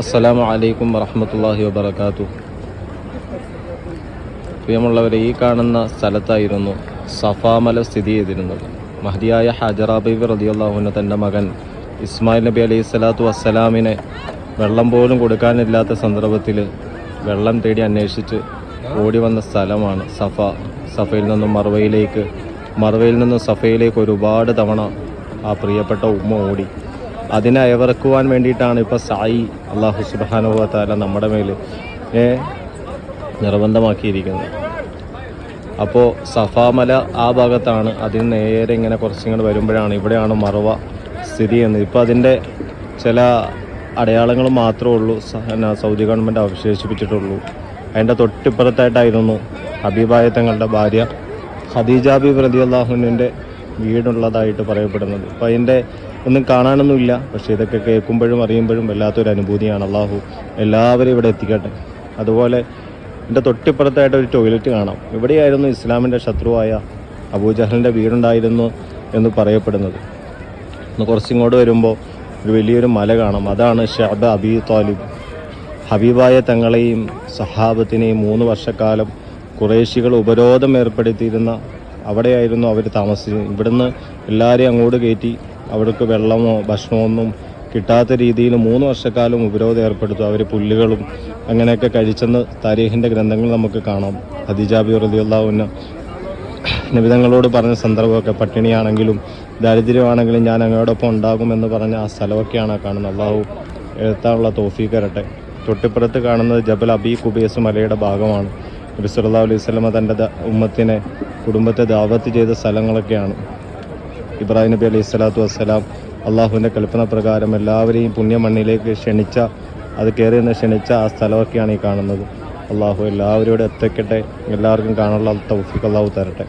അസ്സലാമു അലൈക്കും വറഹമത്തല്ലാഹി വബർക്കാത്തു പ്രിയമുള്ളവരെ ഈ കാണുന്ന സ്ഥലത്തായിരുന്നു സഫാമല സ്ഥിതി ചെയ്തിരുന്നത്. മഹദിയായ ഹജറാബീബ് റതിയുള്ളാഹുവിന് തന്റെ മകൻ ഇസ്മായിൽ നബി അലൈഹി സ്വലാത്തു വസ്സലാമിനെ വെള്ളം പോലും കൊടുക്കാനില്ലാത്ത സന്ദർഭത്തിൽ വെള്ളം തേടി അന്വേഷിച്ച് ഓടി വന്ന സ്ഥലമാണ് സഫ. സഫയിൽ നിന്നും മറുവയിലേക്ക് മറുവയിൽ നിന്നും സഫയിലേക്ക് ഒരുപാട് തവണ ആ പ്രിയപ്പെട്ട ഉമ്മ ഓടി. അതിനെ അയവിറക്കുവാൻ വേണ്ടിയിട്ടാണ് ഇപ്പോൾ സായി അള്ളാഹു സുബാനുഭവത്താല നമ്മുടെ മേൽ നിർബന്ധമാക്കിയിരിക്കുന്നത്. അപ്പോൾ സഫാമല ആ ഭാഗത്താണ് അതിന് നേരെ ഇങ്ങനെ കുറച്ചിങ്ങോട്ട് വരുമ്പോഴാണ് ഇവിടെയാണ് മറവ സ്ഥിതി ചെയ്യുന്നത്. ഇപ്പോൾ അതിന്റെ ചില അടയാളങ്ങൾ മാത്രമേ ഉള്ളൂ സൗദി ഗവൺമെന്റ് അവശേഷിപ്പിച്ചിട്ടുള്ളൂ. അതിന്റെ തൊട്ടിപ്പുറത്തായിട്ടായിരുന്നു ഹബീബായ തങ്ങളുടെ ഭാര്യ ഖദീജ പ്രതി അള്ളാഹുനിന്റെ വീടുള്ളതായിട്ട് പറയപ്പെടുന്നത്. അപ്പോൾ അതിന്റെ ഒന്നും കാണാനൊന്നുമില്ല. പക്ഷേ ഇതൊക്കെ കേൾക്കുമ്പോഴും അറിയുമ്പോഴും വല്ലാത്തൊരു അനുഭൂതിയാണ്. അള്ളാഹു എല്ലാവരും ഇവിടെ എത്തിക്കട്ടെ. അതുപോലെ എന്റെ തൊട്ടിപ്പുറത്തായിട്ട് ഒരു ടോയ്ലറ്റ് കാണാം. ഇവിടെയായിരുന്നു ഇസ്ലാമിന്റെ ശത്രുവായ അബൂജഹലിന്റെ വീടുണ്ടായിരുന്നു എന്ന് പറയപ്പെടുന്നത്. ഒന്ന് കുറച്ചിങ്ങോട്ട് വരുമ്പോൾ ഒരു വലിയൊരു മല കാണാം. അതാണ് ഷാബ് അബി താലിബ് ഹബീബായ തങ്ങളെയും സഹാബത്തിനെയും മൂന്ന് വർഷക്കാലം കുറേശികൾ ഉപരോധം ഏർപ്പെടുത്തിയിരുന്ന അവിടെയായിരുന്നു അവർ താമസിച്ചത്. ഇവിടുന്ന് എല്ലാവരെയും അങ്ങോട്ട് കയറ്റി അവർക്ക് വെള്ളമോ ഭക്ഷണമോ ഒന്നും കിട്ടാത്ത രീതിയിൽ മൂന്ന് വർഷക്കാലം ഉപരോധം ഏർപ്പെടുത്തും. അവർ പുല്ലുകളും അങ്ങനെയൊക്കെ കഴിച്ചെന്ന് താരീഖിന്റെ ഗ്രന്ഥങ്ങൾ നമുക്ക് കാണാം. ഹദിജാബി റലിയുള്ളാവുന്ന നിബിതങ്ങളോട് പറഞ്ഞ സന്ദർഭമൊക്കെ പട്ടിണിയാണെങ്കിലും ദാരിദ്ര്യമാണെങ്കിലും ഞാൻ അങ്ങോടൊപ്പം ഉണ്ടാകുമെന്ന് പറഞ്ഞ ആ സ്ഥലമൊക്കെയാണ് കാണുന്നത്. അള്ളാഹു എഴുത്താനുള്ള തോഫീക്കരട്ടെ തൊട്ടിപ്പുറത്ത് കാണുന്നത് ജബൽ അബി കുബേസ് മലയുടെ ഭാഗമാണ്. സല്ലല്ലാഹു അലൈഹി സ്വലമ തന്റെ ഉമ്മത്തിനെ കുടുംബത്തെ ദാവത്ത് ചെയ്ത സ്ഥലങ്ങളൊക്കെയാണ്. ഇബ്രാഹിം നബി അലൈഹി സ്വലാത്തു വസ്സലാം അള്ളാഹുവിന്റെ കൽപ്പന പ്രകാരം എല്ലാവരെയും പുണ്യമണ്ണിലേക്ക് ക്ഷണിച്ച അത് കയറി നിന്ന് ക്ഷണിച്ച ആ സ്ഥലമൊക്കെയാണ് ഈ കാണുന്നത്. അള്ളാഹു എല്ലാവരോടും എത്തിക്കട്ടെ. എല്ലാവർക്കും കാണാനുള്ള തൗഫീഖ് അള്ളാഹു തരട്ടെ.